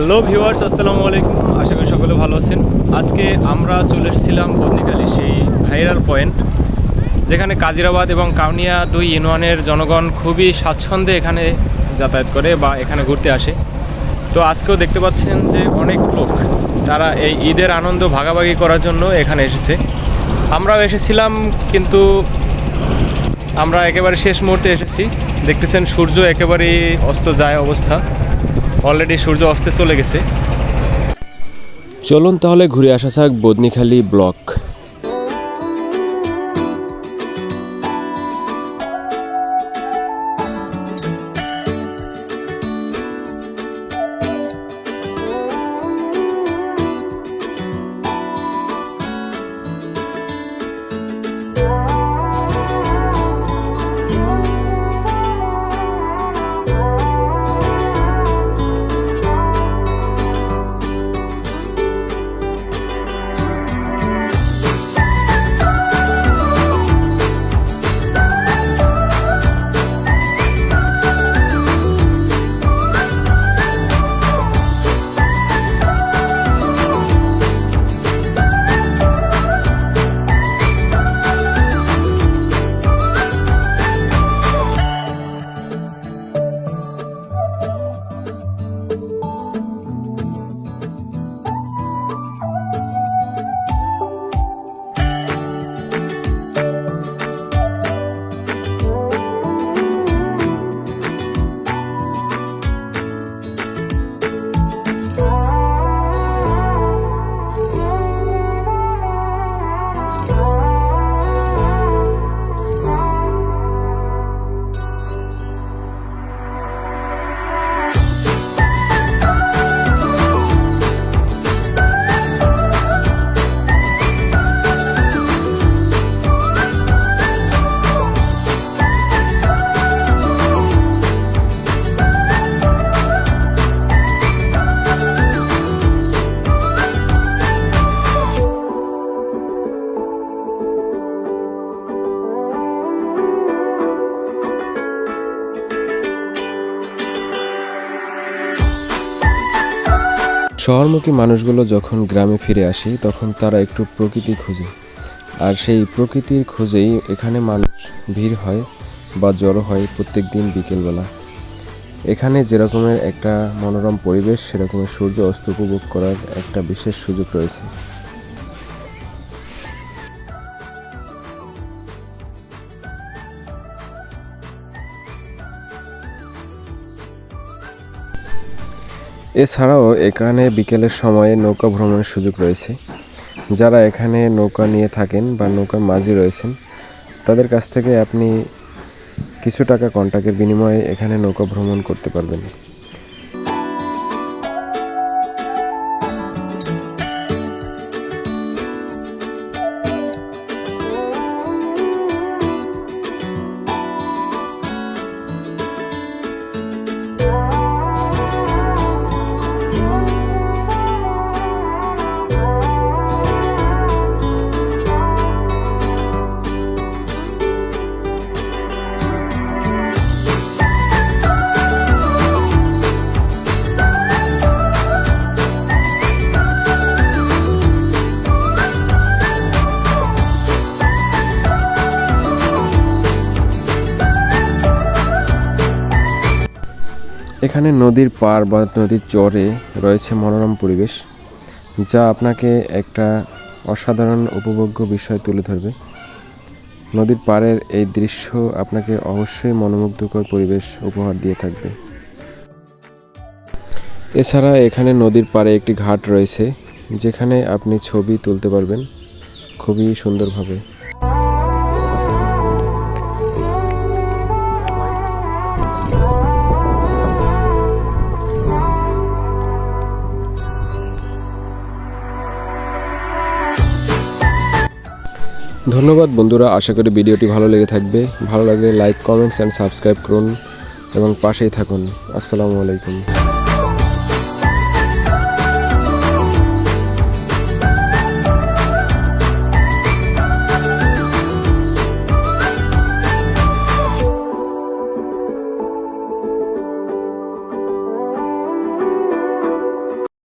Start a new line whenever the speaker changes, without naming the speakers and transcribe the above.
Hello viewers আসসালামু আলাইকুম। আশা করি সকলে ভালো আছেন। আজকে আমরা চলে এসেছিলাম বদনিখালি সেই ভাইরাল পয়েন্ট, যেখানে কাজিরাবাদ এবং কাউনিয়া দুই ইউনিয়নের জনগণ খুবই স্বাচ্ছন্দ্যে এখানে যাতায়াত করে বা এখানে ঘুরতে আসে। তো আজকেও দেখতে পাচ্ছেন যে অনেক লোক, তারা এই ঈদের আনন্দ ভাগাভাগি করার জন্য এখানে এসেছে। আমরাও এসেছিলাম, কিন্তু আমরা একেবারে শেষ মুহূর্তে এসেছি। দেখতেছেন সূর্য একেবারেই অস্ত যায় অবস্থা। অলরেডি সূর্য অস্তে চলে গেছে। চলুন তাহলে ঘুরে আসা যাক বদনিখালি ব্লক। শহরমুখী মানুষগুলো যখন গ্রামে ফিরে আসে, তখন তারা একটু প্রকৃতি খুঁজে। আর সেই প্রকৃতির খোঁজেই এখানে মানুষ ভিড় হয় বা জড়ো হয় প্রত্যেক দিন বিকেলবেলা। এখানে যেরকমের একটা মনোরম পরিবেশ সেরকমের সূর্য অস্ত উপভোগ করার একটা বিশেষ সুযোগ রয়েছে। এছাড়াও এখানে বিকেলের সময়ে নৌকা ভ্রমণের সুযোগ রয়েছে। যারা এখানে নৌকা নিয়ে থাকেন বা নৌকা মাঝি রয়েছেন, তাদের কাছ থেকে আপনি কিছু টাকা কন্টাক্টের বিনিময়ে এখানে নৌকা ভ্রমণ করতে পারবেন। এখানে নদীর পার বা নদীর চরে রয়েছে মনোরম পরিবেশ, যা আপনাকে একটা অসাধারণ উপভোগ্য বিষয় তুলে ধরবে। নদীর পাড়ের এই দৃশ্য আপনাকে অবশ্যই মনোমুগ্ধকর পরিবেশ উপহার দিয়ে থাকবে। এছাড়া এখানে নদীর পাড়ে একটি ঘাট রয়েছে, যেখানে আপনি ছবি তুলতে পারবেন খুবই সুন্দরভাবে। ধন্যবাদ বন্ধুরা, আশা করি ভিডিওটি ভালো লেগে থাকবে। ভালো লাগলে লাইক কমেন্টস অ্যান্ড সাবস্ক্রাইব করুন এবং পাশেই থাকুন। আসসালামু আলাইকুম।